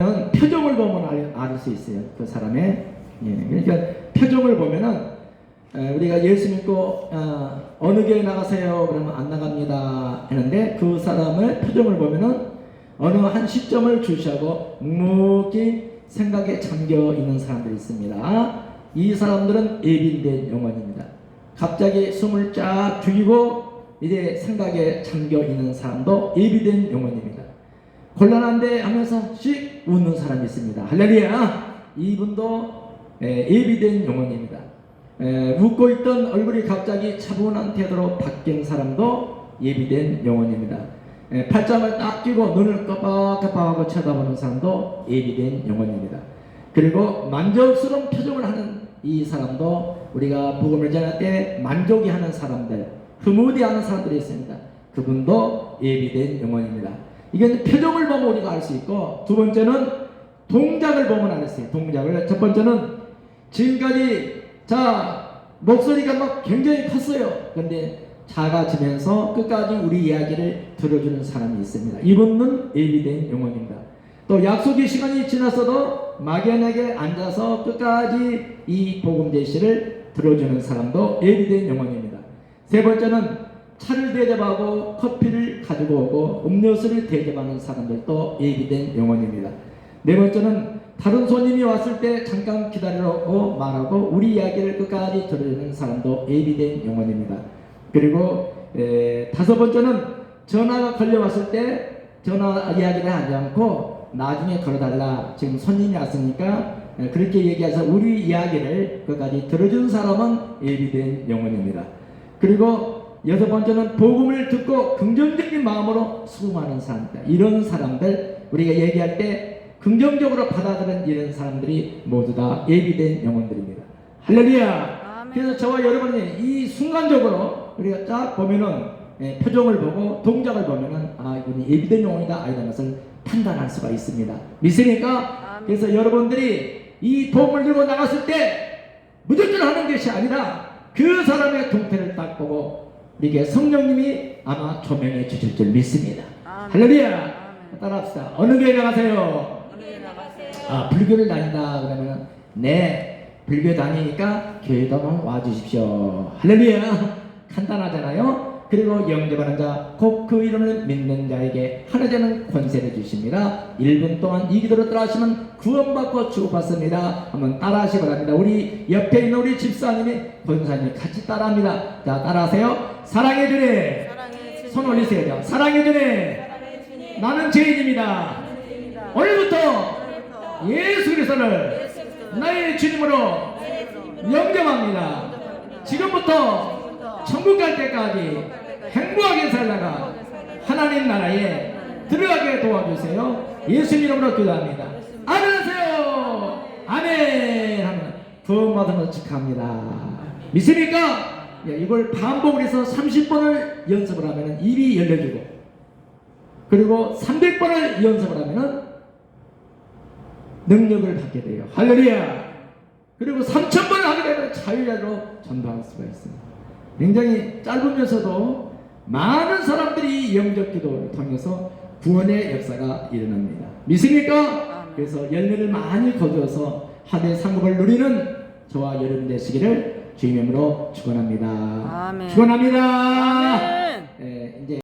는 표정을 보면 알, 알수 있어요. 그 사람의 예, 그러니까 표정을 보면은 에, 우리가 예수 믿고 어, 어느 교회 나가세요? 그러면 안 나갑니다 했는데 그 사람의 표정을 보면은 어느 한 시점을 주시하고 묵묵히 생각에 잠겨 있는 사람들이 있습니다. 이 사람들은 예빈된 영혼입니다. 갑자기 숨을 쫙 죽이고 이제 생각에 잠겨 있는 사람도 예비된 영혼입니다. 곤란한데 하면서 씩 웃는 사람이 있습니다. 할렐루야! 이분도 에, 예비된 영혼입니다. 에, 웃고 있던 얼굴이 갑자기 차분한 태도로 바뀐 사람도 예비된 영혼입니다. 에, 팔짱을 딱 끼고 눈을 깜빡깜빡하고 쳐다보는 사람도 예비된 영혼입니다. 그리고 만족스러운 표정을 하는 이 사람도 우리가 복음을 전할 때 만족이 하는 사람들, 흐무디하는 사람들이 있습니다. 그분도 예비된 영혼입니다. 이게 표정을 보면 우리가 알 수 있고 두 번째는 동작을 보면 알았어요. 동작을 첫 번째는 지금까지 자 목소리가 막 굉장히 컸어요. 그런데 작아지면서 끝까지 우리 이야기를 들어주는 사람이 있습니다. 이분은 예비된 영혼입니다. 또 약속의 시간이 지났어도 막연하게 앉아서 끝까지 이 복음 제시를 들어주는 사람도 예비된 영혼입니다. 세 번째는 차를 대접하고 커피를 가지고 오고 음료수를 대접하는 사람들도 예비된 영혼입니다. 네 번째는 다른 손님이 왔을 때 잠깐 기다리라고 말하고 우리 이야기를 끝까지 들어주는 사람도 예비된 영혼입니다. 그리고 에, 다섯 번째는 전화가 걸려왔을 때 전화 이야기를 하지 않고 나중에 걸어달라 지금 손님이 왔으니까 에, 그렇게 얘기해서 우리 이야기를 끝까지 들어준 사람은 예비된 영혼입니다. 그리고 여섯 번째는 복음을 듣고 긍정적인 마음으로 수긍하는 사람들. 이런 사람들 우리가 얘기할 때 긍정적으로 받아들이는 이런 사람들이 모두 다 예비된 영혼들입니다. 할렐루야. 아멘. 그래서 저와 여러분이 이 순간적으로 우리가 딱 보면은 예, 표정을 보고 동작을 보면은 아 이분이 예비된 영혼이다 아니라는 것을 판단할 수가 있습니다. 믿습니까? 아멘. 그래서 여러분들이 이 복음을 들고 나갔을 때 무조건 하는 것이 아니라 그 사람의 동태를 딱 보고 우리에게 성령님이 아마 조명해 주실 줄 믿습니다. 아멘. 할렐루야. 따라합시다. 어느 교회 나가세요. 아 불교를 다닌다 그러면 네 불교 다니니까 교회도 한번 와주십시오. 할렐루야. 간단하잖아요. 그리고 영접하는 자, 곧 그 이름을 믿는 자에게 하나님은 권세를 주십니다. 1분 동안 이 기도를 따라 하시면 구원받고 주고받습니다. 한번 따라 하시기 바랍니다. 우리 옆에 있는 우리 집사님이 권사님이 같이 따라 합니다. 자, 따라 하세요. 사랑해 주네. 사랑해 주님. 손 올리세요. 사랑해 주님. 나는 죄인입니다. 오늘부터 예수 그리스도를 나의 주님으로 영접합니다. 지금부터 천국 갈 때까지 행복하게 살다가 하나님 나라에 들어가게 도와주세요. 예수 이름으로 기도합니다. 아멘하세요. 아멘. 하면 구원 받으면 축하합니다. 믿습니까? 예, 이걸 반복을 해서 30번을 연습을 하면 입이 열려지고 그리고 300번을 연습을 하면 능력을 받게 돼요. 할렐루야. 그리고 3,000번을 하게 되면 자유자로 전도할 수가 있습니다. 굉장히 짧으면서도 많은 사람들이 영적 기도를 통해서 구원의 역사가 일어납니다. 믿습니까? 그래서 열매를 많이 거두어서 하대 상급을 누리는 저와 여러분 되시기를 주님의 이름으로 축원합니다. 축원합니다. 예, 이제